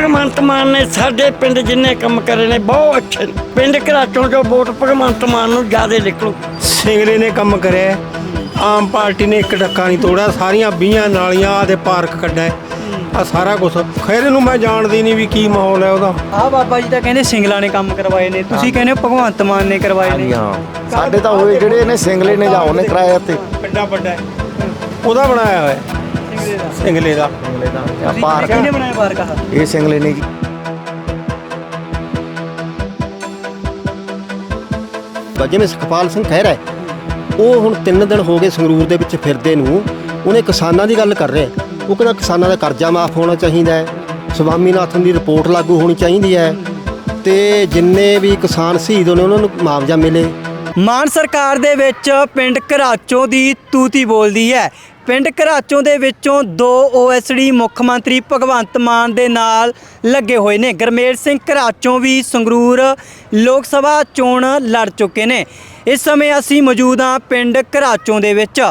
ਭਗਵੰਤ ਮਾਨ ਨੇ ਸਾਡੇ ਪਿੰਡ ਜਿੰਨੇ ਕੰਮ ਕਰੇ ਨੇ ਬਹੁਤ ਅੱਛੇ ਨੇ। ਪਿੰਡ ਘਰਾਚੋਂ ਜੋ ਵੋਟ ਭਗਵੰਤ ਮਾਨ ਨੂੰ ਜ਼ਿਆਦਾ ਨਿਕਲੂ। ਸਿੰਗਲੇ ਨੇ ਕੰਮ ਕਰਿਆ ਹੈ। ਆਮ ਪਾਰਟੀ ਨੇ ਇੱਕ ਡੱਕਾ ਨਹੀਂ ਤੋੜਿਆ ਸਾਰੀਆਂ ਬੀਆਂ ਨਾਲੀਆਂ ਆਦੇ ਪਾਰਕ ਕੱਢਿਆ ਆ ਸਾਰਾ ਕੁਝ ਖੈਰ ਨੂੰ ਮੈਂ ਜਾਣਦੀ ਨਹੀਂ ਵੀ ਕੀ ਮਾਹੌਲ ਹੈ ਉਹਦਾ। ਆ ਬਾਬਾ ਜੀ ਤਾਂ ਕਹਿੰਦੇ ਸਿੰਗਲਾ ਨੇ ਕੰਮ ਕਰਵਾਏ ਨੇ। ਤੁਸੀਂ ਕਹਿੰਦੇ ਹੋ ਭਗਵੰਤ ਮਾਨ ਨੇ ਕਰਵਾਏ ਨੇ। ਹਾਂ। ਸਾਡੇ ਤਾਂ ਹੋਏ ਜਿਹੜੇ ਨੇ ਸਿੰਗਲੇ ਨੇ ਜਾਂ ਉਹਨੇ ਕਰਾਇਆ ਤੇ। ਵੱਡਾ ਵੱਡਾ ਉਹਦਾ ਬਣਾਇਆ ਹੋਇਆ ਹੈ। ਸਿੰਗਲੇ ਦਾ। ਪਾਰਕ। ਕਿਹਨੇ ਬਣਾਇਆ ਪਾਰਕ ਆ ਇਹ ਸਿੰਗਲੇ ਨੇ ਜੀ। ਜਿਵੇਂ ਸੁਖਪਾਲ ਸਿੰਘ ਖਹਿਰਾ ਹੈ ਉਹ ਹੁਣ 3 ਦਿਨ ਹੋ ਗਏ ਸੰਗਰੂਰ ਦੇ ਵਿੱਚ ਫਿਰਦੇ ਨੂੰ। ਉਹਨੇ ਕਿਸਾਨਾਂ ਦੀ ਗੱਲ ਕਰ ਰਿਹਾ ਉਹ ਕਹਿੰਦਾ ਕਿਸਾਨਾਂ ਦਾ ਕਰਜ਼ਾ ਮਾਫ ਹੋਣਾ ਚਾਹੀਦਾ ਹੈ। ਸਵਾਮੀਨਾਥਨ ਦੀ ਰਿਪੋਰਟ ਲਾਗੂ ਹੋਣੀ ਚਾਹੀਦੀ ਹੈ। ਤੇ ਜਿੰਨੇ ਵੀ ਕਿਸਾਨ ਸ਼ਹੀਦ ਹੋਣੇ ਉਹਨਾਂ ਨੂੰ ਮੁਆਵਜ਼ਾ ਮਿਲੇ। ਮਾਨ ਸਰਕਾਰ ਦੇ ਵਿੱਚ ਪਿੰਡ ਘਰਾਚੋਂ ਦੀ ਤੂਤੀ ਬੋਲਦੀ ਹੈ। ਪਿੰਡ ਘਰਾਚੋਂ ਦੇ ਵਿੱਚੋਂ ਦੋ ਓਐਸਡੀ ਮੁੱਖ ਮੰਤਰੀ ਭਗਵੰਤ ਮਾਨ ਦੇ ਨਾਲ ਲੱਗੇ ਹੋਏ ਨੇ। ਗਰਮੇਲ ਸਿੰਘ ਘਰਾਚੋਂ ਵੀ ਸੰਗਰੂਰ ਲੋਕ ਸਭਾ ਚੋਣ ਲੜ ਚੁੱਕੇ ਨੇ। ਇਸ ਸਮੇਂ ਅਸੀਂ ਮੌਜੂਦ ਹਾਂ ਪਿੰਡ ਘਰਾਚੋਂ ਦੇ ਵਿੱਚ।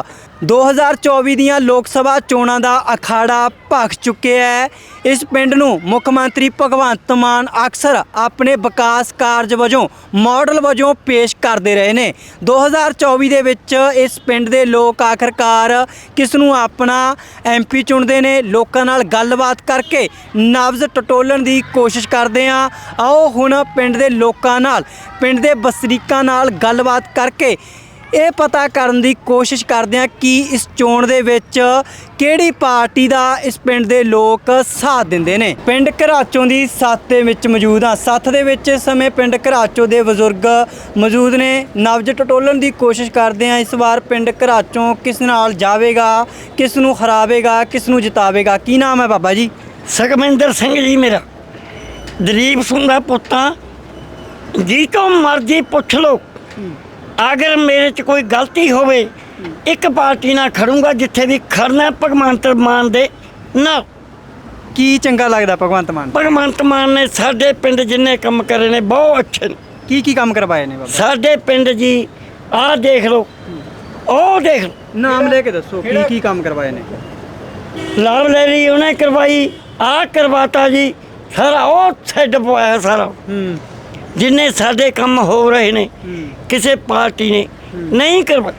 2024 ਦੀਆਂ ਲੋਕ ਸਭਾ ਚੋਣਾਂ ਦਾ ਅਖਾੜਾ ਭਖ ਚੁੱਕਿਆ ਹੈ। ਇਸ ਪਿੰਡ ਨੂੰ ਮੁੱਖ ਮੰਤਰੀ ਭਗਵੰਤ ਮਾਨ ਅਕਸਰ ਆਪਣੇ ਵਿਕਾਸ ਕਾਰਜ ਵਜੋਂ, ਮਾਡਲ ਵਜੋਂ ਪੇਸ਼ ਕਰਦੇ ਰਹੇ ਨੇ। 2024 ਦੇ ਵਿੱਚ ਇਸ ਪਿੰਡ ਦੇ ਲੋਕ ਆਖਰਕਾਰ ਕਿਸ ਨੂੰ ਆਪਣਾ ਐਮਪੀ ਚੁਣਦੇ ਨੇ? ਲੋਕਾਂ ਨਾਲ ਗੱਲਬਾਤ ਕਰਕੇ ਨਬਜ਼ ਟਟੋਲਣ ਦੀ ਕੋਸ਼ਿਸ਼ ਕਰਦੇ ਆ ਆਓ ਹੁਣ ਪਿੰਡ ਦੇ ਲੋਕਾਂ ਨਾਲ, ਪਿੰਡ ਦੇ ਵਸਨੀਕਾਂ ਨਾਲ ਗੱਲਬਾਤ ਕਰਕੇ ਇਹ ਪਤਾ ਕਰਨ ਦੀ ਕੋਸ਼ਿਸ਼ ਕਰਦੇ ਹਾਂ ਕਿ ਇਸ ਚੋਣ ਦੇ ਵਿੱਚ ਕਿਹੜੀ ਪਾਰਟੀ ਦਾ ਇਸ ਪਿੰਡ ਦੇ ਲੋਕ ਸਾਥ ਦਿੰਦੇ ਨੇ। ਪਿੰਡ ਘਰਾਚੋਂ ਦੀ ਸੱਥ ਦੇ ਵਿੱਚ ਮੌਜੂਦ ਹਾਂ। ਸੱਥ ਦੇ ਵਿੱਚ ਇਸ ਸਮੇਂ ਪਿੰਡ ਘਰਾਚੋਂ ਦੇ ਬਜ਼ੁਰਗ ਮੌਜੂਦ ਨੇ। ਨਬਜ ਟਟੋਲਣ ਦੀ ਕੋਸ਼ਿਸ਼ ਕਰਦੇ ਹਾਂ ਇਸ ਵਾਰ ਪਿੰਡ ਘਰਾਚੋਂ ਕਿਸ ਨਾਲ ਜਾਵੇਗਾ ਕਿਸ ਨੂੰ ਹਰਾਵੇਗਾ ਕਿਸ ਨੂੰ ਜਿਤਾਵੇਗਾ। ਕੀ ਨਾਮ ਹੈ ਬਾਬਾ ਜੀ? ਸੁਖਮਿੰਦਰ ਸਿੰਘ ਜੀ ਮੇਰਾ। ਦਲੀਪ ਸਿੰਘ ਦਾ ਪੁੱਤਾਂ ਜੀ ਤੋਂ ਮਰਜ਼ੀ ਪੁੱਛ ਲਓ। ਅਗਰ ਮੇਰੇ 'ਚ ਕੋਈ ਗਲਤੀ ਹੋਵੇ ਇੱਕ ਪਾਰਟੀ ਨਾਲ ਖੜੂੰਗਾ ਜਿੱਥੇ ਵੀ ਖੜਨਾ ਭਗਵੰਤ ਮਾਨ ਦੇ ਨਾ ਕੀ ਚੰਗਾ ਲੱਗਦਾ ਭਗਵੰਤ ਮਾਨ? ਭਗਵੰਤ ਮਾਨ ਨੇ ਸਾਡੇ ਪਿੰਡ ਜਿੰਨੇ ਕੰਮ ਕਰੇ ਨੇ ਬਹੁਤ ਅੱਛੇ ਨੇ। ਕੀ ਕੀ ਕੰਮ ਕਰਵਾਏ ਨੇ ਬਾਬਾ? ਸਾਡੇ ਪਿੰਡ ਜੀ ਆਹ ਦੇਖ ਲਓ ਉਹ ਦੇਖ ਲਓ। ਨਾਮ ਲੈ ਕੇ ਦੱਸੋ ਕੀ ਕੀ ਕੰਮ ਕਰਵਾਏ ਨੇ? ਲਾਭ ਲੈ ਲਈ ਉਹਨੇ ਕਰਵਾਈ ਆਹ ਕਰਵਾਤਾ ਜੀ ਸਾਰਾ ਉਹ ਛੱਡ ਪਵਾਇਆ ਸਾਰਾ। ਹੂੰ। ਜਿੰਨੇ ਸਾਡੇ ਕੰਮ ਹੋ ਰਹੇ ਨੇ ਕਿਸੇ ਪਾਰਟੀ ਨੇ ਨਹੀਂ ਕਰਵਾ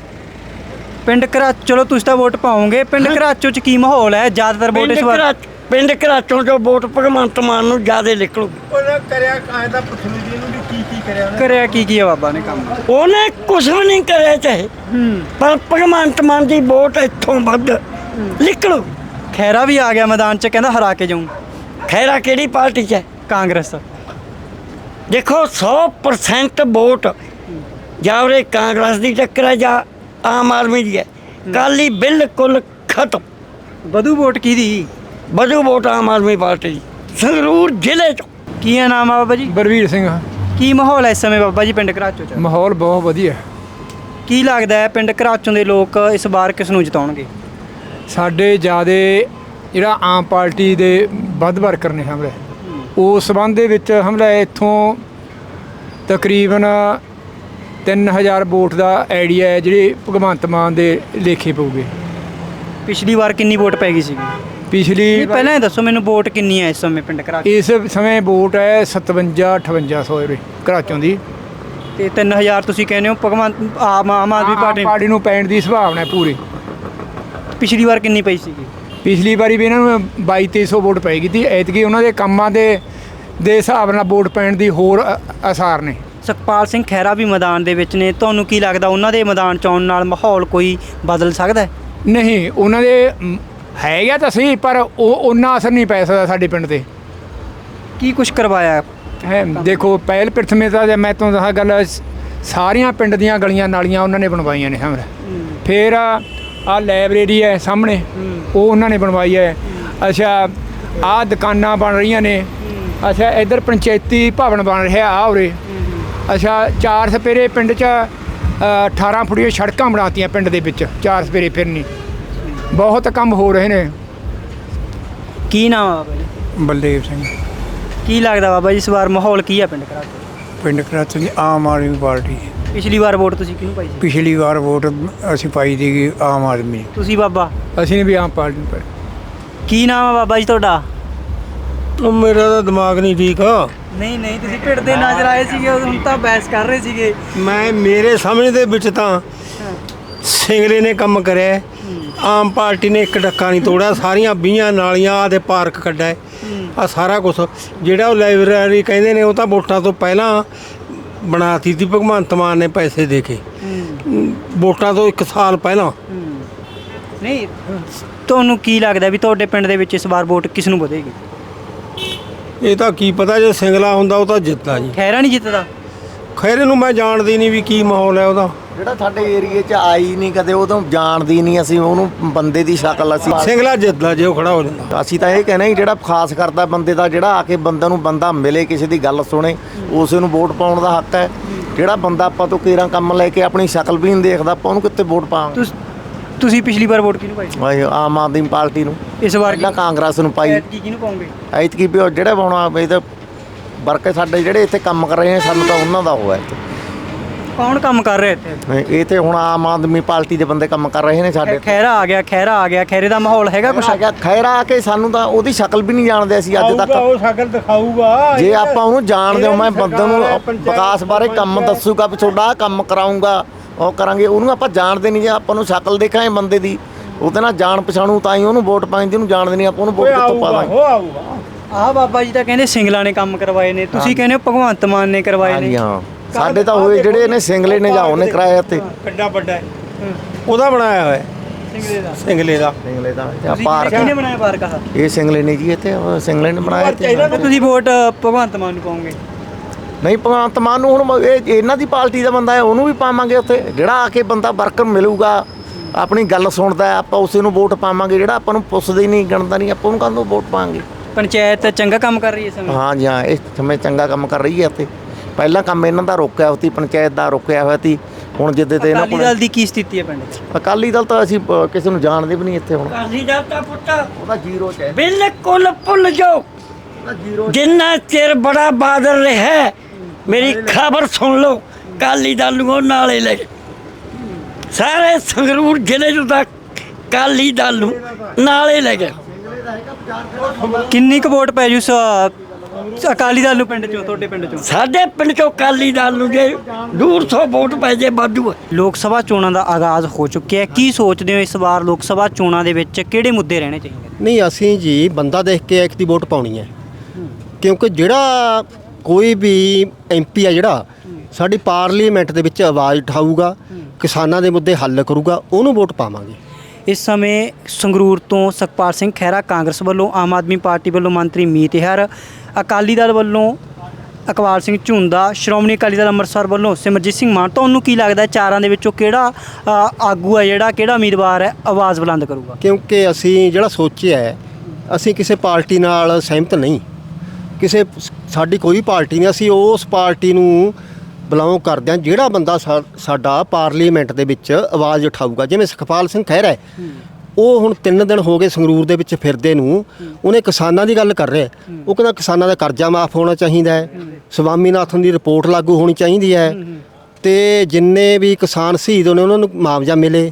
ਪਿੰਡ ਘਰਾ ਚਲੋ ਤੁਸੀਂ ਤਾਂ ਵੋਟ ਪਾਓਗੇ ਪਿੰਡ ਘਰਾਚੋ ਚ ਕੀ ਮਾਹੌਲ ਹੈ? ਜ਼ਿਆਦਾਤਰ ਵੋਟ ਪਿੰਡ ਇਸ ਵਾਰ ਪਿੰਡ ਘਰਾਚੋਂ ਜੋ ਵੋਟ ਭਗਵੰਤ ਮਾਨ ਨੂੰ ਜ਼ਿਆਦਾ ਨਿਕਲੂਗੀ ਉਹਨੇ ਕਰਿਆ ਐਂ ਤਾਂ ਪੁੱਛ ਲਈ ਜੀ ਇਹਨੂੰ ਵੀ ਕੀ ਕੀ ਕਰਿਆ ਉਹਨੇ? ਕਰਿਆ ਕੀ ਕੀ ਹੈ ਬਾਬਾ ਨੇ ਕੰਮ? ਉਹਨੇ ਕੁਝ ਵੀ ਨਹੀਂ ਕਰਿਆ ਚਾਹੇ। ਪਰ ਭਗਵੰਤ ਮਾਨ ਦੀ ਵੋਟ ਇੱਥੋਂ ਵੱਧ ਨਿਕਲੂ। ਖੈਰਾ ਵੀ ਆ ਗਿਆ ਮੈਦਾਨ ਚ ਕਹਿੰਦਾ ਹਰਾ ਕੇ ਜਾਊਂ। ਖੈਰਾ ਕਿਹੜੀ ਪਾਰਟੀ 'ਚ ਹੈ? ਕਾਂਗਰਸ। ਦੇਖੋ 100% ਵੋਟ ਜਾਂ ਉਹਦੇ ਕਾਂਗਰਸ ਦੀ ਟੱਕਰ ਹੈ ਜਾਂ ਆਮ ਆਦਮੀ ਦੀ ਹੈ। ਕਾਲੀ ਬਿਲਕੁਲ ਖਤਮ। ਵਧੂ ਵੋਟ ਕਿਹਦੀ? ਵਧੂ ਵੋਟ ਆਮ ਆਦਮੀ ਪਾਰਟੀ ਦੀ। ਸੰਗਰੂਰ ਜ਼ਿਲ੍ਹੇ 'ਚ। ਕੀ ਹੈ ਨਾਮ ਆ ਬਾਬਾ ਜੀ? ਬਰਵੀਰ ਸਿੰਘ। ਕੀ ਮਾਹੌਲ ਹੈ ਇਸ ਸਮੇਂ ਬਾਬਾ ਜੀ ਪਿੰਡ ਘਰਾਚੋ ਚ? ਮਾਹੌਲ ਬਹੁਤ ਵਧੀਆ। ਕੀ ਲੱਗਦਾ ਹੈ ਪਿੰਡ ਘਰਾਚੋਂ ਦੇ ਲੋਕ ਇਸ ਵਾਰ ਕਿਸ ਨੂੰ ਜਿਤਾਉਣਗੇ? ਸਾਡੇ ਜਿਆਦੇ ਜਿਹੜਾ ਆਮ ਪਾਰਟੀ ਦੇ ਵੱਧ ਵਰਕਰ ਨੇ ਹਮਲੇ ਉਸ ਸੰਬੰਧ ਦੇ ਵਿੱਚ ਹਮਲਾ ਇੱਥੋਂ ਤਕਰੀਬਨ 3000 ਵੋਟ ਦਾ ਆਈਡੀਆ ਹੈ ਜਿਹੜੇ ਭਗਵੰਤ ਮਾਨ ਦੇ ਲੇਖੇ ਪਊਗੇ। ਪਿਛਲੀ ਵਾਰ ਕਿੰਨੀ ਵੋਟ ਪੈ ਗਈ ਸੀਗੀ? ਪਿਛਲੀ ਪਹਿਲਾਂ ਇਹ ਦੱਸੋ ਮੈਨੂੰ ਵੋਟ ਕਿੰਨੀ ਹੈ ਇਸ ਸਮੇਂ ਪਿੰਡ ਘਰਾਚੋ ਇਸ ਸਮੇਂ ਵੋਟ ਹੈ 57 5800 ਰੁਪਏ ਘਰਾਚੋਂ ਦੀ। ਤੇ 3000 ਤੁਸੀਂ ਕਹਿੰਦੇ ਹੋ ਭਗਵੰਤ ਆਮ ਆਮ ਆਦਮੀ ਪਾਰਟੀ ਪਾਰਟੀ ਨੂੰ ਪੈਣ ਦੀ ਸੰਭਾਵਨਾ ਹੈ ਪੂਰੀ। ਪਿਛਲੀ ਵਾਰ ਕਿੰਨੀ ਪਈ ਸੀਗੀ? ਪਿਛਲੀ ਵਾਰੀ ਵੀ ਇਹਨਾਂ ਨੂੰ 2200 ਵੋਟ ਪਏਗੀ ਤੀ ਐਤਕੀ ਉਹਨਾਂ ਦੇ ਕੰਮਾਂ ਦੇ ਦੇ ਹਿਸਾਬ ਨਾਲ ਵੋਟ ਪੈਣ ਦੀ ਹੋਰ ਅ- ਆਸਾਰ ਨੇ। ਸੁਖਪਾਲ ਸਿੰਘ ਖਹਿਰਾ ਵੀ ਮੈਦਾਨ ਦੇ ਵਿੱਚ ਨੇ। ਤੁਹਾਨੂੰ ਕੀ ਲੱਗਦਾ ਉਹਨਾਂ ਦੇ ਮੈਦਾਨ ਚ ਆਉਣ ਨਾਲ ਮਾਹੌਲ ਕੋਈ ਬਦਲ ਸਕਦਾ ਹੈ? ਨਹੀਂ ਉਹਨਾਂ ਦੇ ਹੈਗਾ ਤਾਂ ਸਹੀ ਪਰ ਉਹ ਉਹਨਾਂ ਅਸਰ ਨਹੀਂ ਪੈ ਸਕਦਾ ਸਾਡੇ ਪਿੰਡ ਤੇ। ਕੀ ਕੁਝ ਕਰਵਾਇਆ? ਹੈ ਦੇਖੋ ਪਹਿਲ ਪ੍ਰਥਮੇ ਤਾਂ ਜੇ ਮੈਂ ਤੁਹਾਨੂੰ ਦੱਸਾਂ ਗੱਲ ਸਾਰੀਆਂ ਪਿੰਡ ਦੀਆਂ ਗਲੀਆਂ ਨਾਲੀਆਂ ਉਹਨਾਂ ਨੇ ਬਣਵਾਈਆਂ ਨੇ ਸਾਹਮਣੇ। ਫਿਰ ਆ ਲਾਇਬ੍ਰੇਰੀ ਹੈ ਸਾਹਮਣੇ ਉਹ ਉਹਨਾਂ ਨੇ ਬਣਵਾਈ ਹੈ। ਅੱਛਾ ਆ ਦੁਕਾਨਾਂ ਬਣ ਰਹੀਆਂ ਨੇ। ਅੱਛਾ ਇੱਧਰ ਪੰਚਾਇਤੀ ਭਵਨ ਬਣ ਰਿਹਾ ਆ ਉਰੇ। ਅੱਛਾ ਚਾਰ ਸਪੇਰੇ ਪਿੰਡ 'ਚ ਅ, 18 ਫੁੱਟੀਆਂ ਸੜਕਾਂ ਬਣਾਤੀਆਂ ਪਿੰਡ ਦੇ ਵਿੱਚ ਚਾਰ ਸਪੇਰੇ ਫਿਰਨੀ। ਬਹੁਤ ਕੰਮ ਹੋ ਰਹੇ ਨੇ। ਕੀ ਨਾਮ ਆ ਬਾਬਾ ਜੀ? ਬਲਦੇਵ ਸਿੰਘ। ਕੀ ਲੱਗਦਾ ਬਾਬਾ ਜੀ ਇਸ ਵਾਰ ਮਾਹੌਲ ਕੀ ਆ ਪਿੰਡ ਘਰਾਚੋ ਪਿੰਡ ਕਰਾਚੋਂ ਦੀ ਆਮ ਆਦਮੀ ਪਾਰਟੀ। ਪਿਛਲੀ ਵਾਰ ਵੋਟ ਤੁਸੀਂ ਕਿਹਨੂੰ ਪਾਈ ਸੀ? ਪਿਛਲੀ ਵਾਰ ਵੋਟ ਅਸੀਂ ਪਾਈ ਦੀ ਆਮ ਆਦਮੀ ਨੂੰ। ਤੁਸੀਂ ਬਾਬਾ? ਅਸੀਂ ਵੀ ਆਮ ਪਾਰਟੀ ਨੂੰ ਪਾ- ਕੀ ਨਾਮ ਆ ਬਾਬਾ ਜੀ ਤੁਹਾਡਾ? ਉਹ ਮੇਰਾ ਤਾਂ ਦਿਮਾਗ ਨਹੀਂ ਠੀਕ। ਨਹੀਂ ਨਹੀਂ ਤੁਸੀਂ ਭਿੜਦੇ ਨਜ਼ਰ ਆਏ ਸੀਗੇ ਹੁਣ ਤਾਂ ਬਹਿਸ ਕਰ ਰਹੇ ਸੀਗੇ। ਮੈਂ ਮੇਰੇ ਸਮਝ ਦੇ ਵਿੱਚ ਤਾਂ ਸਿੰਗਲੇ ਨੇ ਕੰਮ ਕਰਿਆ। ਹੈ। ਆਮ ਪਾਰਟੀ ਨੇ ਇੱਕ ਡੱਕਾ ਨਹੀਂ ਤੋੜਿਆ ਸਾਰੀਆਂ ਬੀਆਂ ਨਾਲੀਆਂ ਆਦੇ ਪਾਰਕ ਕੱਢਿਆ। ਆ ਸਾਰਾ ਕੁਝ ਜਿਹੜਾ ਉਹ ਲਾਇਬ੍ਰੇਰੀ ਕਹਿੰਦੇ ਨੇ ਉਹ ਤਾਂ ਵੋਟਾਂ ਤੋਂ ਪਹਿਲਾਂ ਬਣਾਤੀ ਸੀ ਭਗਵੰਤ ਮਾਨ ਨੇ ਪੈਸੇ ਦੇ ਕੇ। ਵੋਟਾਂ ਤੋਂ 1 ਸਾਲ ਪਹਿਲਾਂ। ਨਹੀਂ ਤੁਹਾਨੂੰ ਕੀ ਲੱਗਦਾ ਵੀ ਤੁਹਾਡੇ ਪਿੰਡ ਦੇ ਵਿੱਚ ਇਸ ਵਾਰ ਵੋਟ ਕਿਸ ਨੂੰ ਵਧੇਗੀ? ਇਹ ਤਾਂ ਕੀ ਪਤਾ ਜੇ ਸਿੰਗਲਾ ਹੁੰਦਾ ਉਹ ਤਾਂ ਜਿੱਤਦਾ ਜੀ। ਖੈਰਾ ਨਹੀਂ ਜਿੱਤਦਾ? ਖੈਰੇ ਨੂੰ ਮੈਂ ਜਾਣਦੀ ਨਹੀਂ ਵੀ ਕੀ ਮਾਹੌਲ ਹੈ ਉਹਦਾ। ਜਿਹੜਾ ਸਾਡੇ ਏਰੀਏ 'ਚ ਆਈ ਨਹੀਂ ਕਦੇ ਉਦੋਂ ਜਾਣਦੀ ਨਹੀਂ ਅਸੀਂ ਉਹਨੂੰ ਬੰਦੇ ਦੀ ਸ਼ਕਲ ਅਸੀਂ ਸਿੰਗਲਾ ਜਿੱਤਦਾ ਜੇ ਉਹ ਖੜਾ ਹੋ ਜਾਂਦਾ। ਅਸੀਂ ਤਾਂ ਇਹ ਕਹਿੰਦੇ ਹਾਂ ਜਿਹੜਾ ਖਾਸ ਕਰਦਾ ਬੰਦੇ ਦਾ ਜਿਹੜਾ ਆ ਕੇ ਬੰਦਾ ਨੂੰ ਬੰਦਾ ਮਿਲੇ ਕਿਸੇ ਦੀ ਗੱਲ ਸੁਣੇ ਉਸੇ ਨੂੰ ਵੋਟ ਪਾਉਣ ਦਾ ਹੱਕ ਹੈ। ਜਿਹੜਾ ਬੰਦਾ ਆਪਾਂ ਤੋਂ ਕੇਰਾਂ ਕੰਮ ਲੈ ਕੇ ਆਪਣੀ ਸ਼ਕਲ ਵੀ ਨਹੀਂ ਦੇਖਦਾ ਆਪਾਂ ਉਹਨੂੰ ਕਿੱਥੇ ਵੋਟ ਪਾਵਾਂਗੇ? ਤੁਸ- ਤੁਸੀਂ ਪਿਛਲੀ ਵਾਰ ਵੋਟ ਕਿਹਨੂੰ ਪਾਈ? ਸੀ? ਭਾਈ ਆਮ ਆਦਮੀ ਪਾਰਟੀ ਨੂੰ। ਇਸ ਵਾਰ ਪਹਿਲਾਂ ਕਾਂਗਰਸ ਨੂੰ ਪਾਈ। ਐਤਕੀ ਕਿਹਨੂੰ ਪਾਉਂਗੇ? ਐਤਕੀ ਵੀ ਉਹ ਜਿਹੜੇ ਪਾਉਣਾ ਇਹ ਤਾਂ ਵਰਕੇ ਸਾਡੇ ਜਿਹੜੇ ਇੱਥੇ ਕੰਮ ਕਰ ਰਹੇ ਨੇ ਸਾਨੂੰ ਤਾਂ ਉਹਨਾਂ ਦਾ ਹੋਇਆ ਕੌਣ ਕੰਮ ਕਰ ਰਿਹਾ ਇੱਥੇ? ਇਹ ਤੇ ਹੁਣ ਆਮ ਆਦਮੀ ਪਾਰਟੀ ਦੇ ਬੰਦੇ ਕੰਮ ਕਰ ਰਹੇ ਨੇ ਸਾਡੇ ਖੈਰਾ ਆ ਗਿਆ ਖੈਰਾ ਆ ਗਿਆ ਖੈਰੇ ਦਾ ਮਾਹੌਲ ਹੈਗਾ ਕੁਛ? ਆ ਗਿਆ ਖੈਰਾ ਆ ਕੇ ਸਾਨੂੰ ਤਾਂ ਉਹਦੀ ਸ਼ਕਲ ਵੀ ਨਹੀਂ ਜਾਣਦੇ ਅਸੀਂ ਅੱਜ ਤੱਕ। ਉਹ ਸ਼ਕਲ ਦਿਖਾਊਗਾ। ਜੇ ਆਪਾਂ ਉਹਨੂੰ ਜਾਣਦੇ ਹਾਂ ਮੈਂ ਬੰਦੇ ਨੂੰ ਵਿਕਾਸ ਬਾਰੇ ਕੰਮ ਦੱਸੂਗਾ ਵੀ ਤੁਹਾਡਾ ਆਹ ਕੰਮ ਕਰਾਉਂਗਾ ਉਹ ਕਰਾਂਗੇ ਉਹਨੂੰ ਆਪਾਂ ਜਾਣਦੇ ਨਹੀਂ ਜੇ ਆਪਾਂ ਨੂੰ ਸ਼ਕਲ ਦੇਖਾਂਗੇ ਬੰਦੇ ਦੀ। ਉਹਦੇ ਨਾਲ ਜਾਣ ਪਛਾਣੂ ਤਾਂ ਹੀ ਉਹਨੂੰ ਵੋਟ ਪਾਈਂਦੀ ਉਹਨੂੰ ਜਾਣਦੇ ਨਹੀਂ ਆਪਾਂ ਉਹਨੂੰ ਵੋਟ ਕਿੱਥੋਂ ਪਾਵਾਂਗੇ। ਉਹ ਆਊਗਾ। ਆਹ ਬਾਬਾ ਜੀ ਤਾਂ ਕਹਿੰਦੇ ਸਿੰਗਲਾ ਨੇ ਕੰਮ ਕਰਵਾਏ ਨੇ। ਤੁਸੀਂ ਕਹਿੰਦੇ ਹੋ ਭਗਵੰਤ ਮਾਨ ਨੇ ਕਰਵਾਏ ਹਾਂਜੀ ਨੇ ਹਾਂ ਸਾਡੇ ਤਾਂ ਹੋਏ ਜਿਹੜੇ ਨੇ ਸਿੰਗਲੇ ਨੇ ਜਾਓ ਨੇ ਕਰਾਇਆ ਤੇ ਕੱਡਾ ਵੱਡਾ ਹੈ। ਉਹਦਾ ਬਣਾਇਆ ਹੋਇਆ ਸਿੰਗਲੇ ਦਾ। ਸਿੰਗਲੇ ਦਾ। ਸਿੰਗਲੇ ਦਾ। ਤੇ ਤੁਸੀਂ ਪਾਰਕ। ਕਿਹਨੇ ਬਣਾਇਆ ਪਾਰਕ ਆ ਇਹ ਸਿੰਗਲੇ ਨੇ ਜੀ ਇੱਥੇ ਉਹ ਸਿੰਗਲੇ ਨੇ ਬਣਾਇਆ ਤੇ ਤੁਸੀਂ ਵੋਟ ਭਗਵੰਤ ਮਾਨ ਨੂੰ ਪਾਉਂਗੇ ਨਹੀਂ ਭਗਵੰਤ ਮਾਨ ਨੂੰ ਹੁਣ ਇਹ ਇਹਨਾਂ ਦੀ ਪਾਰਟੀ ਦਾ ਬੰਦਾ ਹੈ ਉਹਨੂੰ ਵੀ ਪਾਵਾਂਗੇ ਉੱਥੇ। ਜਿਹੜਾ ਆ ਕੇ ਬੰਦਾ ਵਰਕਰ ਮਿਲੂਗਾ ਆਪਣੀ ਗੱਲ ਸੁਣਦਾ ਆਪਾਂ ਉਸੇ ਨੂੰ ਵੋਟ ਪਾਵਾਂਗੇ। ਜਿਹੜਾ ਆਪਾਂ ਨੂੰ ਪੁੱਛਦਾ ਹੀ ਨਹੀਂ ਗਣਦਾ ਨਹੀਂ ਆਪਾਂ ਉਹਨੂੰ ਕਾਹਨੂੰ ਵੋਟ ਪਾਵਾਂਗੇ? ਪੰਚਾਇਤ ਚੰਗਾ ਕੰਮ ਕਰ ਰਹੀ ਹੈ ਇਸ ਸਮੇਂ? ਹਾਂ ਜੀ ਹਾਂ ਇਸ ਸਮੇਂ ਚੰਗਾ ਕੰਮ ਕਰ ਰਹੀ ਹੈ ਤੇ ਪਹਿਲਾਂ ਕੰਮ ਇਹਨਾਂ ਦਾ ਰੋਕਿਆ ਹੋਤੀ ਪੰਚਾਇਤ ਦਾ ਰੋਕਿਆ ਹੋਇਆ ਸੀ। ਹੁਣ ਜਿੱਦੇ ਤੇ ਇਹਨਾਂ ਅਕਾਲੀ ਕੋਲ ਦਲ ਦੀ ਕੀ ਸਥਿਤੀ ਹੈ ਪਿੰਡ 'ਚ ਅਕਾਲੀ ਦਲ ਤਾਂ ਅਸੀਂ ਅ, ਕਿਸੇ ਨੂੰ ਜਾਣਦੇ ਵੀ ਨਹੀਂ ਇੱਥੇ ਹੁਣ। ਕਾਲੀ ਦਾ ਤਾਂ ਪੁੱਤ ਉਹਦਾ ਜ਼ੀਰੋ ਚ ਹੈ। ਬਿਲਕੁਲ ਭੁੱਲ ਜਾਓ। ਉਹਦਾ ਜ਼ੀਰੋ ਜਿੰਨਾ ਚਿਰ ਬੜਾ ਬਾਦਲ ਰਿਹਾ ਮੇਰੀ ਖਬਰ ਸੁਣ ਲਓ। ਕਾਲੀ ਦਲ ਨੂੰ ਉਹ ਨਾਲੇ ਲੈ ਗਏ। ਸਾਰੇ ਸੰਗਰੂਰ ਜ਼ਿਲ੍ਹੇ ਨੂੰ ਤਾਂ ਕਾਲੀ ਦਲ ਨੂੰ ਨਾਲੇ ਲੈ ਗਏ ਕਿੰਨੀ ਕੁ ਵੋਟ ਪੈ ਜੂ ਸ- ਅਕਾਲੀ ਦਲ ਨੂੰ ਪਿੰਡ 'ਚੋਂ ਤੁਹਾਡੇ ਪਿੰਡ 'ਚੋਂ? ਸਾਡੇ ਪਿੰਡ ਚੋਂ ਕਾਲੀ ਦਲ ਨੂੰ ਜੇ ਦੂਰ ਸੌ ਵੋਟ ਪੈ ਜੇ ਵਾਧੂ ਹੈ ਲੋਕ ਸਭਾ ਚੋਣਾਂ ਦਾ ਆਗਾਜ਼ ਹੋ ਚੁੱਕਿਆ ਹੈ। ਕੀ ਸੋਚਦੇ ਹੋ ਇਸ ਵਾਰ ਲੋਕ ਸਭਾ ਚੋਣਾਂ ਦੇ ਵਿੱਚ? ਕਿਹੜੇ ਮੁੱਦੇ ਰਹਿਣੇ ਚਾਹੀਦੇ? ਨਹੀਂ ਅਸੀਂ ਜੀ ਬੰਦਾ ਦੇਖ ਕੇ ਇੱਕ ਦੀ ਵੋਟ ਪਾਉਣੀ ਹੈ। ਕਿਉਂਕਿ ਜਿਹੜਾ ਕੋਈ ਵੀ ਐਮਪੀ ਆ ਜਿਹੜਾ ਸਾਡੀ ਪਾਰਲੀਮੈਂਟ ਦੇ ਵਿੱਚ ਆਵਾਜ਼ ਉਠਾਊਗਾ ਕਿਸਾਨਾਂ ਦੇ ਮੁੱਦੇ ਹੱਲ ਕਰੂਗਾ ਉਹਨੂੰ ਵੋਟ ਪਾਵਾਂਗੇ। ਇਸ ਸਮੇਂ ਸੰਗਰੂਰ ਤੋਂ ਸੁਖਪਾਲ ਸਿੰਘ ਖਹਿਰਾ ਕਾਂਗਰਸ ਵੱਲੋਂ ਆਮ ਆਦਮੀ ਪਾਰਟੀ ਵੱਲੋਂ ਮੰਤਰੀ ਮੀਤ ਹੈਰ, ਅਕਾਲੀ ਦਲ ਵੱਲੋਂ ਅਕਵਾਲ ਸਿੰਘ ਝੁੰਦਾ, ਸ਼੍ਰੋਮਣੀ ਅਕਾਲੀ ਦਲ ਅੰਮ੍ਰਿਤਸਰ ਵੱਲੋਂ ਸਿਮਰਜੀਤ ਸਿੰਘ ਮਾਨ, ਤੁਹਾਨੂੰ ਕੀ ਲੱਗਦਾ ਚਾਰਾਂ ਦੇ ਵਿੱਚੋਂ ਕਿਹੜਾ ਆਗੂ ਹੈ ਜਿਹੜਾ ਕਿਹੜਾ ਉਮੀਦਵਾਰ ਹੈ, ਆਵਾਜ਼ ਬੁਲੰਦ ਕਰੂਗਾ? ਕਿਉਂਕਿ ਅਸੀਂ ਜਿਹੜਾ ਸੋਚਿਆ ਹੈ, ਅਸੀਂ ਕਿਸੇ ਪਾਰਟੀ ਨਾਲ ਸਹਿਮਤ ਨਹੀਂ। ਕਿਸੇ ਸਾਡੀ ਕੋਈ ਪਾਰਟੀ ਨਹੀਂ, ਅਸੀਂ ਉਸ ਪਾਰਟੀ ਨੂੰ ਬਿਲੋਂਗ ਕਰਦੇ ਹਾਂ ਜਿਹੜਾ ਬੰਦਾ ਸਾ- ਸਾਡਾ ਪਾਰਲੀਮੈਂਟ ਦੇ ਵਿੱਚ ਆਵਾਜ਼ ਉਠਾਊਗਾ, ਜਿਵੇਂ ਸੁਖਪਾਲ ਸਿੰਘ ਖਹਿਰਾ ਹੈ, ਉਹ ਹੁਣ 3 ਦਿਨ ਹੋ ਗਏ ਸੰਗਰੂਰ ਦੇ ਵਿੱਚ ਫਿਰਦੇ ਨੂੰ, ਉਹਨੇ ਕਿਸਾਨਾਂ ਦੀ ਗੱਲ ਕਰ ਰਿਹਾ ਹੈ। ਉਹ ਕਹਿੰਦਾ ਕਿਸਾਨਾਂ ਦਾ ਕਰਜ਼ਾ ਮਾਫ ਹੋਣਾ ਚਾਹੀਦਾ ਹੈ, ਸਵਾਮੀਨਾਥਨ ਦੀ ਰਿਪੋਰਟ ਲਾਗੂ ਹੋਣੀ ਚਾਹੀਦੀ ਹੈ, ਤੇ ਜਿੰਨੇ ਵੀ ਕਿਸਾਨ ਸ਼ਹੀਦ ਹੋਣੇ, ਉਹਨਾਂ ਨੂੰ ਮੁਆਵਜ਼ਾ ਮਿਲੇ।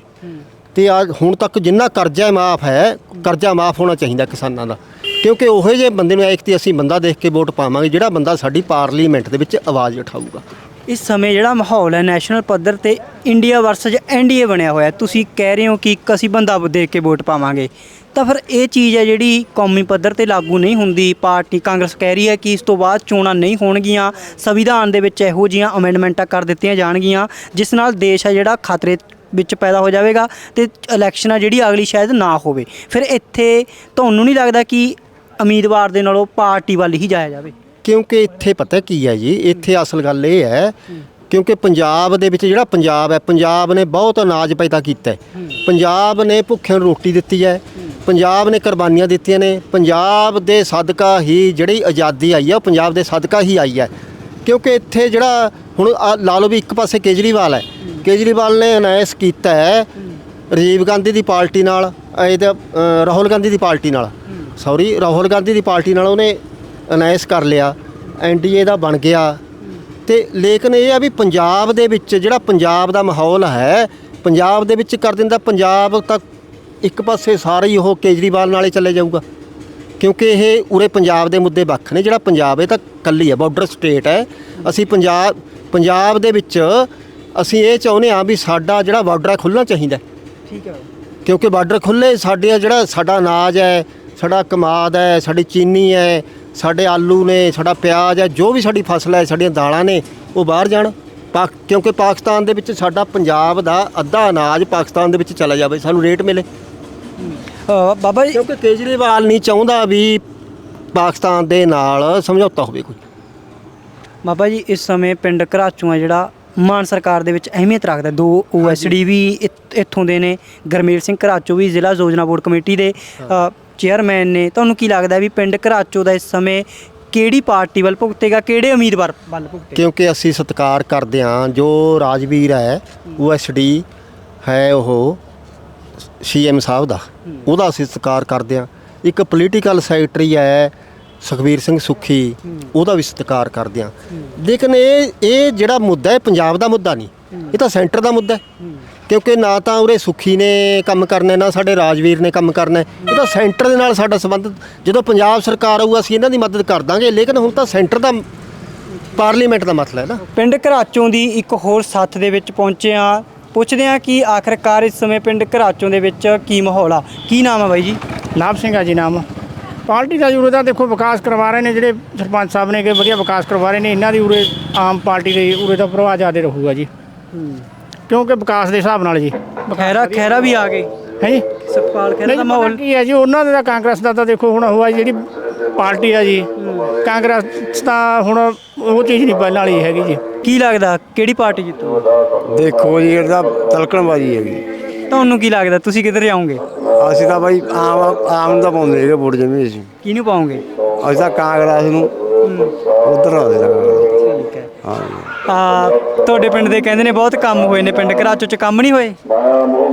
ਤੇ ਆ, ਹੁਣ ਤੱਕ ਜਿੰਨਾ ਕਰਜ਼ਾ ਮਾਫ ਹੈ, ਕਰਜ਼ਾ ਮਾਫ ਹੋਣਾ ਚਾਹੀਦਾ ਕਿਸਾਨਾਂ ਦਾ। ਕਿਉਂਕਿ ਉਹੋ ਜਿਹੇ ਬੰਦੇ ਨੂੰ ਇੱਕ ਤੇ ਅਸੀਂ ਬੰਦਾ ਦੇਖ ਕੇ ਵੋਟ ਪਾਵਾਂਗੇ, ਜਿਹੜਾ ਬੰਦਾ ਸਾਡੀ ਪਾਰਲੀਮੈਂਟ ਦੇ ਵਿੱਚ ਆਵਾਜ਼ ਉਠਾਊਗਾ। ਇਸ ਸਮੇਂ ਜਿਹੜਾ ਮਾਹੌਲ ਹੈ ਨੈਸ਼ਨਲ ਪੱਧਰ ਤੇ ਇੰਡੀਆ ਵਰਸਸ ਐਨਡੀਏ ਬਣਿਆ ਹੋਇਆ ਤੁਸੀਂ ਕਹਿ ਰਹੇ ਹੋ ਕਿ ਇੱਕ ਅਸੀਂ ਬੰਦਾ ਦੇਖ ਕੇ ਵੋਟ ਪਾਵਾਂਗੇ। ਤਾਂ ਫਿਰ ਇਹ ਚੀਜ਼ ਹੈ ਜਿਹੜੀ ਕੌਮੀ ਪੱਧਰ ਤੇ ਲਾਗੂ ਨਹੀਂ ਹੁੰਦੀ। ਪਾਰਟੀ ਕਾਂਗਰਸ ਕਹਿ ਰਹੀ ਹੈ ਕਿ ਇਸ ਤੋਂ ਬਾਅਦ ਚੋਣਾਂ ਨਹੀਂ ਹੋਣਗੀਆਂ। ਸੰਵਿਧਾਨ ਦੇ ਵਿੱਚ ਇਹੋ ਜੀਆਂ ਅਮੈਂਡਮੈਂਟਾਂ ਕਰ ਦਿੱਤੀਆਂ ਜਾਣਗੀਆਂ, ਜਿਸ ਨਾਲ ਦੇਸ਼ ਹੈ ਜਿਹੜਾ ਖਤਰੇ ਵਿੱਚ ਪੈਦਾ ਹੋ ਜਾਵੇਗਾ ਤੇ ਇਲੈਕਸ਼ਨ ਆ ਜਿਹੜੀ ਅਗਲੀ ਸ਼ਾਇਦ ਨਾ ਹੋਵੇ। ਫਿਰ ਇੱਥੇ ਤੁਹਾਨੂੰ ਨਹੀਂ ਲੱਗਦਾ ਕਿ ਉਮੀਦਵਾਰ ਦੇ ਨਾਲੋਂ ਪਾਰਟੀ ਵੱਲ ਹੀ ਜਾਇਆ ਜਾਵੇ? ਕਿਉਂਕਿ ਇੱਥੇ ਪਤਾ ਕੀ ਹੈ ਜੀ ਇੱਥੇ ਅਸਲ ਗੱਲ ਇਹ ਹੈ ਕਿਉਂਕਿ ਪੰਜਾਬ ਦੇ ਵਿੱਚ ਜਿਹੜਾ ਪੰਜਾਬ ਹੈ ਪੰਜਾਬ ਨੇ ਬਹੁਤ ਅਨਾਜ ਪੈਦਾ ਕੀਤਾ ਹੈ। ਪੰਜਾਬ ਨੇ ਭੁੱਖਿਆਂ ਨੂੰ ਰੋਟੀ ਦਿੱਤੀ ਹੈ ਪੰਜਾਬ ਨੇ ਕੁਰਬਾਨੀਆਂ ਦਿੱਤੀਆਂ ਨੇ ਪੰਜਾਬ ਦੇ ਸਦਕਾ ਹੀ ਜਿਹੜੀ ਆਜ਼ਾਦੀ ਆਈ ਹੈ ਉਹ ਪੰਜਾਬ ਦੇ ਸਦਕਾ ਹੀ ਆਈ ਹੈ। ਕਿਉਂਕਿ ਇੱਥੇ ਜਿਹੜਾ ਹੁਣ ਲਾ ਲਓ ਵੀ ਇੱਕ ਪਾਸੇ ਕੇਜਰੀਵਾਲ ਹੈ ਕੇਜਰੀਵਾਲ ਨੇ ਅਨਾਇਸ ਕੀਤਾ ਹੈ ਰਾਜੀਵ ਗਾਂਧੀ ਦੀ ਪਾਰਟੀ ਨਾਲ ਇਹਦੇ ਰਾਹੁਲ ਗਾਂਧੀ ਦੀ ਪਾਰਟੀ ਨਾਲ। ਸੌਰੀ ਰਾਹੁਲ ਗਾਂਧੀ ਦੀ ਪਾਰਟੀ ਨਾਲ ਉਹਨੇ ਅਨਾਇਸ ਕਰ ਲਿਆ ਐਨਡੀਏ ਦਾ ਬਣ ਗਿਆ। ਤੇ ਲੇਕਿਨ ਇਹ ਆ ਵੀ ਪੰਜਾਬ ਦੇ ਵਿੱਚ ਜਿਹੜਾ ਪੰਜਾਬ ਦਾ ਮਾਹੌਲ ਹੈ ਪੰਜਾਬ ਦੇ ਵਿੱਚ ਕਰ ਦਿੰਦਾ ਪੰਜਾਬ ਤਾਂ ਇੱਕ ਪਾਸੇ ਸਾਰੇ ਹੀ ਉਹ ਕੇਜਰੀਵਾਲ ਨਾਲੇ ਚੱਲੇ ਜਾਊਗਾ। ਕਿਉਂਕਿ ਇਹ ਉਰੇ ਪੰਜਾਬ ਦੇ ਮੁੱਦੇ ਵੱਖ ਨੇ ਜਿਹੜਾ ਪੰਜਾਬ ਇਹ ਤਾਂ ਕੱਲੀ ਹੈ ਬਾਰਡਰ ਸਟੇਟ ਹੈ। ਅਸੀਂ ਪੰਜਾਬ ਪੰਜਾਬ ਦੇ ਵਿੱਚ ਅਸੀਂ ਇਹ ਚਾਹੁੰਦੇ ਹਾਂ ਵੀ ਸਾਡਾ ਜਿਹੜਾ ਬਾਰਡਰ ਹੈ ਖੁੱਲ੍ਹਣਾ ਚਾਹੀਦਾ। ਠੀਕ ਹੈ ਕਿਉਂਕਿ ਬਾਰਡਰ ਖੁੱਲੇ ਸਾਡੇ ਜਿਹੜਾ ਸਾਡਾ ਅਨਾਜ ਹੈ ਸਾਡਾ ਕਮਾਦ ਹੈ ਸਾਡੀ ਚੀਨੀ ਹੈ ਸਾਡੇ ਆਲੂ ਨੇ ਸਾਡਾ ਪਿਆਜ਼ ਹੈ ਜੋ ਵੀ ਸਾਡੀ ਫਸਲ ਹੈ ਸਾਡੀਆਂ ਦਾਲਾਂ ਨੇ ਉਹ ਬਾਹਰ ਜਾਣ। ਪਾਕ ਕਿਉਂਕਿ ਪਾਕਿਸਤਾਨ ਦੇ ਵਿੱਚ ਸਾਡਾ ਪੰਜਾਬ ਦਾ ਅੱਧਾ ਅਨਾਜ ਪਾਕਿਸਤਾਨ ਦੇ ਵਿੱਚ ਚਲਾ ਜਾਵੇ ਸਾਨੂੰ ਰੇਟ ਮਿਲੇ। ਬਾਬਾ ਜੀ ਕਿਉਂਕਿ ਕੇਜਰੀਵਾਲ ਨਹੀਂ ਚਾਹੁੰਦਾ ਵੀ ਪਾਕਿਸਤਾਨ ਦੇ ਨਾਲ ਸਮਝੌਤਾ ਹੋਵੇ ਕੋਈ। ਬਾਬਾ ਜੀ ਇਸ ਸਮੇਂ ਪਿੰਡ ਘਰਾਚੂ ਆ ਜਿਹੜਾ ਮਾਨ ਸਰਕਾਰ ਦੇ ਵਿੱਚ ਅਹਿਮੀਅਤ ਰੱਖਦਾ ਦੋ ਓਐਸਡੀ ਵੀ ਇੱਥੋਂ ਦੇ ਨੇ। ਗਰਮੇਲ ਸਿੰਘ ਘਰਾਚੂ ਵੀ ਜ਼ਿਲ੍ਹਾ ਯੋਜਨਾ ਬੋਰਡ ਕਮੇਟੀ ਦੇ। ਅ, ਚੇਅਰਮੈਨ ਨੇ। ਤੁਹਾਨੂੰ ਕੀ ਲੱਗਦਾ ਵੀ ਪਿੰਡ ਘਰਾਚੂ ਦਾ ਇਸ ਸਮੇਂ ਕਿਹੜੀ ਪਾਰਟੀ ਵੱਲ ਭੁਗਤੇਗਾ ਕਿਹੜੇ ਉਮੀਦਵਾਰ ਵੱਲ ਭੁਗਤੇਗਾ? ਕਿਉਂਕਿ ਅਸੀਂ ਸਤਿਕਾਰ ਕਰਦੇ ਹਾਂ ਜੋ ਰਾਜਵੀਰ ਹੈ ਓਐਸਡੀ ਹੈ ਉਹ ਸੀਐਮ ਸਾਹਿਬ ਦਾ। ਉਹਦਾ ਅਸੀਂ ਸਤਿਕਾਰ ਕਰਦੇ ਹਾਂ। ਇੱਕ ਪੋਲੀਟੀਕਲ ਸੈਕਟਰੀ ਹੈ ਸੁਖਬੀਰ ਸਿੰਘ ਸੁੱਖੀ ਉਹਦਾ ਵੀ ਸਤਿਕਾਰ ਕਰਦੇ ਹਾਂ। ਲੇਕਿਨ ਇਹ ਇਹ ਜਿਹੜਾ ਮੁੱਦਾ ਹੈ ਪੰਜਾਬ ਦਾ ਮੁੱਦਾ ਨਹੀਂ। ਇਹ ਤਾਂ ਸੈਂਟਰ ਦਾ ਮੁੱਦਾ ਹੈ। ਕਿਉਂਕਿ ਨਾ ਤਾਂ ਉਰੇ ਸੁੱਖੀ ਨੇ ਕੰਮ ਕਰਨਾ ਨਾ ਸਾਡੇ ਰਾਜਵੀਰ ਨੇ ਕੰਮ ਕਰਨਾ। ਇਹ ਤਾਂ ਸੈਂਟਰ ਦੇ ਨਾਲ ਸਾਡਾ ਸੰਬੰਧ ਜਦੋਂ ਪੰਜਾਬ ਸਰਕਾਰ ਆਊ ਅਸੀਂ ਇਹਨਾਂ ਦੀ ਮਦਦ ਕਰ ਦਾਂਗੇ। ਲੇਕਿਨ ਹੁਣ ਤਾਂ ਸੈਂਟਰ ਦਾ ਪਾਰਲੀਮੈਂਟ ਦਾ ਮਸਲਾ ਹੈ ਨਾ। ਪਿੰਡ ਘਰਾਚੋਂ ਦੀ ਇੱਕ ਹੋਰ ਸੱਥ ਦੇ ਵਿੱਚ ਪਹੁੰਚੇ ਆ ਪੁੱਛਦੇ ਆ ਕਿ ਆਖਰਕਾਰ ਇਸ ਸਮੇਂ ਪਿੰਡ ਘਰਾਚੋਂ ਦੇ ਵਿੱਚ ਕੀ ਮਾਹੌਲ ਆ। ਕੀ ਨਾਮ ਆ ਬਾਈ ਜੀ? ਲਾਭ ਸਿੰਘ ਆ ਜੀ ਨਾਮ। ਪਾਰਟੀ ਦਾ ਜੁਰੇ ਦਾ ਦੇਖੋ ਵਿਕਾਸ ਕਰਵਾ ਰਹੇ ਨੇ ਜਿਹੜੇ ਸਰਪੰਚ ਸਾਹਿਬ ਨੇ ਕਿ ਵਧੀਆ ਵਿਕਾਸ ਕਰਵਾ ਰਹੇ ਨੇ। ਇਹਨਾਂ ਦੀ ਉਰੇ ਆਮ ਪਾਰਟੀ ਦੇ ਉਰੇ ਦਾ ਪ੍ਰਭਾਵ ਜ਼ਿਆਦਾ ਰਹੂਗਾ ਜੀ। ਕਿਉਂਕਿ ਵਿਕਾਸ ਦੇ ਹਿਸਾਬ ਨਾਲ ਜੀ। ਖੈਰਾ ਖੈਰਾ ਵੀ ਆ ਗਏ। ਹੈ ਜੀ? ਸੁਖਪਾਲ ਖੈਰਾ ਦਾ ਮਾਹੌਲ ਕੀ ਹੈ ਜੀ ਉਹਨਾਂ ਦਾ ਕਾਂਗਰਸ ਦਾ ਤਾਂ ਦੇਖੋ ਹੁਣ ਹੋਇਆ ਜਿਹੜੀ ਪਾਰਟੀ ਆ ਜੀ। ਕਾਂਗਰਸ ਤਾਂ ਹੁਣ ਉਹ ਚੀਜ਼ ਨਹੀਂ ਪਹਿਲਾਂ ਵਾਲੀ ਹੈਗੀ ਜੀ। ਕੀ ਲੱਗਦਾ ਕਿਹੜੀ ਪਾਰਟੀ ਜਿੱਤੂ? ਦੇਖੋ ਜੀ ਇਹਦਾ ਤਲਕਣਬਾਜੀ ਹੈਗੀ। ਤੁਹਾਨੂੰ ਕੀ ਲੱਗਦਾ ਤੁਸੀਂ ਕਿੱਧਰ ਜਾਓਗੇ? ਅਸੀਂ ਤਾਂ ਬਾਈ ਆਮ ਆਮ ਦਾ ਪਾਉਂਦੇ ਹੈਗੇ ਵੋਟ ਜਮੀ ਅਸੀਂ। ਕਿਹਨੂੰ ਪਾਓਗੇ? ਅਸੀਂ ਤਾਂ ਕਾਂਗਰਸ ਨੂੰ ਉਧਰ ਆਉਂਦੇ ਲੱਗਾ ਠੀਕ ਹੈ। ਹਾਂ ਤੁਹਾਡੇ ਪਿੰਡ ਦੇ ਕਹਿੰਦੇ ਨੇ ਬਹੁਤ ਕੰਮ ਹੋਏ ਨੇ ਪਿੰਡ ਘਰਾਚੋ ਚ ਕੰਮ ਨਹੀਂ ਹੋਏ?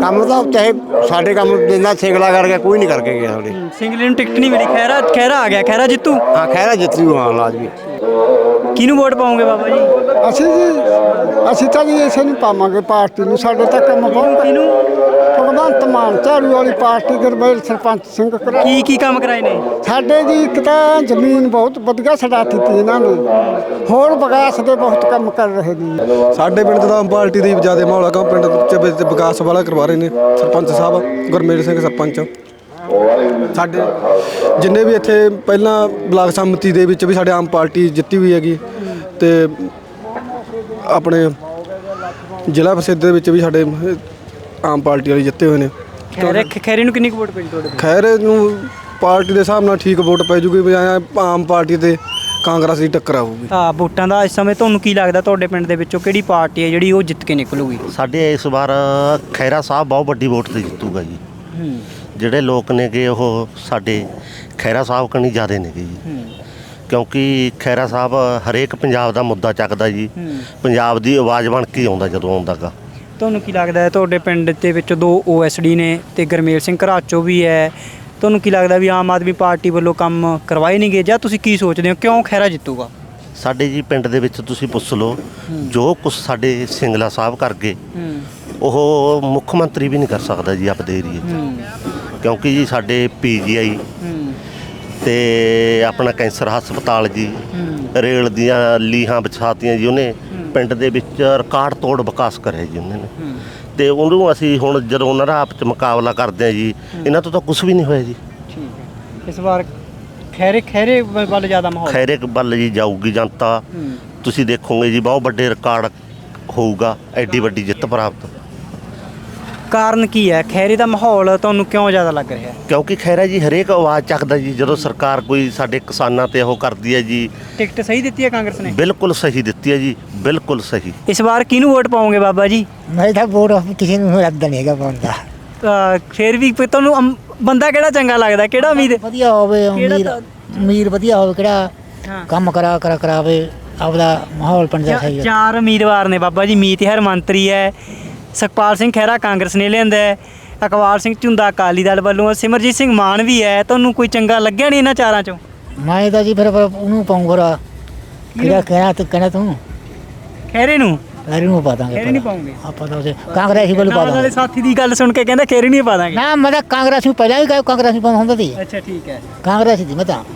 ਕੰਮ ਤਾਂ ਚਾਹੇ ਸਾਡੇ ਕੰਮ ਜਿੰਨਾ ਸਿੰਗਲਾ ਕਰ ਗਿਆ ਕੋਈ ਨਹੀਂ ਕਰਕੇ ਗਿਆ ਸਾਡੇ। ਸਿੰਗਲੇ ਨੂੰ ਟਿਕਟ ਨਹੀਂ ਮਿਲੀ ਖੈਰਾ ਖੈਰਾ ਆ ਗਿਆ ਖੈਰਾ ਜਿੱਤੂ? ਹਾਂ ਖੈਰਾ ਜਿੱਤ ਹਾਂ ਲਾਜ਼ਮੀ। ਕਿਹਨੂੰ ਵੋਟ ਪਾਓਗੇ ਬਾਬਾ ਜੀ? ਅਸੀਂ ਜੀ ਅਸੀਂ ਤਾਂ ਜੀ ਇਸੇ ਨੂੰ ਪਾਵਾਂਗੇ ਪਾਰਟੀ ਨੂੰ ਸਾਡੇ ਤਾਂ ਕੰਮ ਬਹੁਤ ਕਿਹਨੂੰ ਭਗਵੰਤ ਮਾਨ ਝਾੜੂ ਵਾਲੀ ਪਾਰਟੀ ਗੁਰਬੇਲ ਸਰਪੰਚ ਸਿੰਘ ਕਰਾ ਕੀ ਕੀ ਕੰਮ ਕਰਾਏ ਨੇ? ਸਾਡੇ ਜੀ ਇੱਕ ਤਾਂ ਜ਼ਮੀਨ ਬਹੁਤ ਵਧੀਆ ਛਡਾਤੀ ਤੀ ਇਹਨਾਂ ਨੇ। ਹੋਰ ਵਿਕਾਸ ਦੇ ਬਹੁਤ ਕੰਮ ਕਰ ਰਹੇ ਨੇ। ਸਾਡੇ ਪਿੰਡ ਆਮ ਪਾਰਟੀ ਦੀ ਜ਼ਿਆਦਾ ਮਾਹੌਲ ਹੈ ਕਿਉਂ ਪਿੰਡ 'ਚ ਵਿੱਚ ਵਿਕਾਸ ਵਾਲਾ ਕਰਵਾ ਰਹੇ ਨੇ ਸਰਪੰਚ ਸਾਹਿਬ ਗੁਰਮੇਲ ਸਿੰਘ ਸਰਪੰਚ। ਸਾਡੇ ਜਿੰਨੇ ਵੀ ਇੱਥੇ ਪਹਿਲਾਂ ਬਲਾਕ ਸੰਮਤੀ ਦੇ ਵਿੱਚ ਵੀ ਸਾਡੇ ਆਮ ਪਾਰਟੀ ਜਿੱਤੀ ਹੋਈ ਹੈਗੀ ਤੇ ਆਪਣੇ ਜ਼ਿਲ੍ਹਾ ਪ੍ਰਸਿੱਧ ਦੇ ਵਿੱਚ ਵੀ ਸਾਡੇ ਆਮ ਪਾਰਟੀ ਵਾਲੇ ਜਿੱਤੇ ਹੋਏ ਨੇ। ਖੈਰੇ ਖੈਰੇ ਨੂੰ ਕਿੰਨੀ ਕੁ ਵੋਟ ਪੈਣੀ ਤੁਹਾਡੇ ਖੈਰ ਨੂੰ ਪਾਰਟੀ ਦੇ ਹਿਸਾਬ ਨਾਲ ਠੀਕ ਵੋਟ ਪੈ ਜੂਗੀ ਆਮ ਪਾਰਟੀ ਤੇ ਕਾਂਗਰਸ ਦੀ ਟੱਕਰ ਆਊਗੀ। ਆ ਵੋਟਾਂ ਦਾ ਇਸ ਸਮੇਂ ਤੁਹਾਨੂੰ ਕੀ ਲੱਗਦਾ ਤੁਹਾਡੇ ਪਿੰਡ ਦੇ ਵਿੱਚੋਂ ਕਿਹੜੀ ਪਾਰਟੀ ਹੈ ਜਿਹੜੀ ਉਹ ਜਿੱਤ ਕੇ ਨਿਕਲੂਗੀ? ਸਾਡੇ ਇਸ ਵਾਰ ਖੈਰਾ ਸਾਹਿਬ ਬਹੁਤ ਵੱਡੀ ਵੋਟ ਤੇ ਜਿੱਤੂਗਾ ਜੀ। ਜਿਹੜੇ ਲੋਕ ਨੇਗੇ ਉਹ ਸਾਡੇ ਖੈਰਾ ਸਾਹਿਬ ਕਣੀ ਜ਼ਿਆਦੇ ਨੇਗੇ ਜੀ। ਕਿਉਂਕਿ ਖੈਰਾ ਸਾਹਿਬ ਹਰੇਕ ਪੰਜਾਬ ਦਾ ਮੁੱਦਾ ਚੱਕਦਾ ਜੀ। ਪੰਜਾਬ ਦੀ ਆਵਾਜ਼ ਬਣ ਕੇ ਆਉਂਦਾ ਜਦੋਂ ਆਉਂਦਾਗਾ ਤੁਹਾਨੂੰ ਕੀ ਲੱਗਦਾ ਹੈ ਤੁਹਾਡੇ ਪਿੰਡ ਦੇ ਵਿੱਚ ਦੋ ਓਐਸਡੀ ਨੇ ਤੇ ਗਰਮੇਲ ਸਿੰਘ ਘਰਾਚੋ ਵੀ ਹੈ। ਤੁਹਾਨੂੰ ਕੀ ਲੱਗਦਾ ਵੀ ਆਮ ਆਦਮੀ ਪਾਰਟੀ ਵੱਲੋਂ ਕੰਮ ਕਰਵਾਏ ਨਹੀਂ ਗਏ ਜਾਂ ਤੁਸੀਂ ਕੀ ਸੋਚਦੇ ਹੋ? ਕਿਉਂ ਖੈਰਾ ਜਿੱਤੂਗਾ? ਸਾਡੇ ਜੀ ਪਿੰਡ ਦੇ ਵਿੱਚ ਤੁਸੀਂ ਪੁੱਛ ਲਓ ਜੋ ਕੁਝ ਸਾਡੇ ਸਿੰਗਲਾ ਸਾਹਿਬ ਕਰ ਗਏ ਉਹ ਮੁੱਖ ਮੰਤਰੀ ਵੀ ਨਹੀਂ ਕਰ ਸਕਦਾ ਜੀ ਆਪਦੇ ਏਰੀਏ 'ਚ। ਕਿਉਂਕਿ ਜੀ ਸਾਡੇ ਪੀਜੀਆਈ ਤੇ ਆਪਣਾ ਕੈਂਸਰ ਹਸਪਤਾਲ ਜੀ ਰੇਲ ਦੀਆਂ ਲੀਹਾਂ ਵਿਛਾਤੀਆਂ ਜੀ ਉਹਨੇ ਪਿੰਡ ਦੇ ਵਿੱਚ ਰਿਕਾਰਡ ਤੋੜ ਵਿਕਾਸ ਕਰਿਆ ਜੀ ਉਹਨਾਂ ਨੇ। ਤੇ ਉਹਨੂੰ ਅਸੀਂ ਹੁਣ ਜਦੋਂ ਉਹਨਾਂ ਦਾ ਆਪ ਚ ਮੁਕਾਬਲਾ ਕਰਦੇ ਆ ਜੀ ਇਹਨਾਂ ਤੋਂ ਤਾਂ ਕੁਝ ਵੀ ਨਹੀਂ ਹੋਇਆ ਜੀ। ਠੀਕ ਹੈ। ਇਸ ਵਾਰ ਖੈਰੇ ਖੈਰੇ ਵੱਲ ਜ਼ਿਆਦਾ ਮਾਹੌਲ? ਖੈਰੇ ਵੱਲ ਜੀ ਜਾਊਗੀ ਜਨਤਾ। ਤੁਸੀਂ ਦੇਖੋਗੇ ਜੀ ਬਹੁਤ ਵੱਡੇ ਰਿਕਾਰਡ ਹੋਊਗਾ ਐਡੀ ਵੱਡੀ ਜਿੱਤ ਪ੍ਰਾਪਤ। ਕਾਰਨ ਕੀ ਹੈ? ਖੈਰੇ ਦਾ ਮਾਹੌਲ ਤੁਹਾਨੂੰ ਕਿਉਂ ਜ਼ਿਆਦਾ ਲੱਗ ਰਿਹਾ ਹੈ? ਕਿਉਂਕਿ ਖੈਰਾ ਜੀ ਹਰੇਕ ਆਵਾਜ਼ ਚੱਕਦਾ ਜੀ ਜਦੋਂ ਸਰਕਾਰ ਕੋਈ ਸਾਡੇ ਕਿਸਾਨਾਂ ਤੇ ਉਹ ਕਰਦੀ ਹੈ ਜੀ। ਟਿਕਟ ਸਹੀ ਦਿੱਤੀ ਹੈ ਕਾਂਗਰਸ ਨੇ? ਬਿਲਕੁਲ ਸਹੀ ਦਿੱਤੀ ਹੈ ਜੀ ਬਿਲਕੁਲ ਸਹੀ। ਇਸ ਵਾਰ ਕਿਹਨੂੰ ਵੋਟ ਪਾਓਗੇ ਬਾਬਾ ਜੀ? ਮੈਂ ਤਾਂ ਵੋਟ ਕਿਸੇ ਨੂੰ ਰੱਦ ਨਹੀਂ ਹੈਗਾ ਪਾਉਂਦਾ ਅਹ ਫਿਰ ਵੀ ਤੁਹਾਨੂੰ ਅਮ- ਬੰਦਾ ਕਿਹੜਾ ਚੰਗਾ ਲੱਗਦਾ? ਕਿਹੜਾ ਉਮੀਦ? ਵਧੀਆ ਹੋਵੇ ਕਿਹੜਾ ਅਮੀਰ ਅਮੀਰ ਵਧੀਆ ਹੋਵੇ ਕਿਹੜਾ ਹਾਂ। ਕੰਮ ਕਰਾ ਕਰਾ ਕਰਾਵੇ ਆਪਦਾ ਮਾਹੌਲ ਪਿੰਡ ਦਾ ਸਹੀ ਹੈ ਚਾਰ ਉਮੀਦਵਾਰ ਨੇ ਬਾਬਾ ਜੀ ਮੀਤ ਹਰ ਮੰਤਰੀ ਹੈ। ਸੁਖਪਾਲ ਸਿੰਘ ਖਹਿਰਾ ਕਾਂਗਰਸ ਨੇ ਲਿਆਂਦਾ ਹੈ। ਅਕਵਾਲ ਸਿੰਘ ਝੁੰਦਾ ਅਕਾਲੀ ਦਲ ਵੱਲੋਂ ਸਿਮਰਜੀਤ ਸਿੰਘ ਮਾਨ ਵੀ ਹੈ। ਤੁਹਾਨੂੰ ਕੋਈ ਚੰਗਾ ਲੱਗਿਆ ਨਹੀਂ ਇਹਨਾਂ ਚਾਰਾਂ ਚੋਂ? ਮੈਂ ਤਾਂ ਜੀ ਫਿਰ ਫਿਰ ਉਹਨੂੰ ਪਾਉਂਗਾ ਕਿਹੜਾ ਕਹਿਣਾ ਤੂੰ ਕਹਿਣਾ ਤੂੰ। ਖਹਿਰੇ ਨੂੰ? ਖੈਰੀ ਨੂੰ ਪਾ ਦਾਂਗੇ ਨਹੀਂ ਪਾਉਂਗੇ। ਆਪਾਂ ਤਾਂ ਉਸੇ ਕਾਂਗਰਸੀ ਕੋਲ ਪਾ ਨਾਲ ਵਾਲੇ ਦਾਂਗੇ ਸਾਥੀ ਦੀ ਗੱਲ ਸੁਣ ਕੇ ਕਹਿੰਦਾ ਖੇਰੀ ਨਹੀਂ ਪਾ ਦਾਂਗੇ ਨਾ ਮੈਂ ਤਾਂ ਕਾਂਗਰਸ ਨੂੰ ਪਹਿਲਾਂ ਵੀ ਕਾਂਗਰਸ ਨੂੰ ਪਾਉਂਦਾ ਹੁੰਦਾ ਸੀ। ਅੱਛਾ ਠੀਕ ਹੈ। ਕਾਂਗਰਸ ਦੀ ਮੈਂ ਤਾਂ।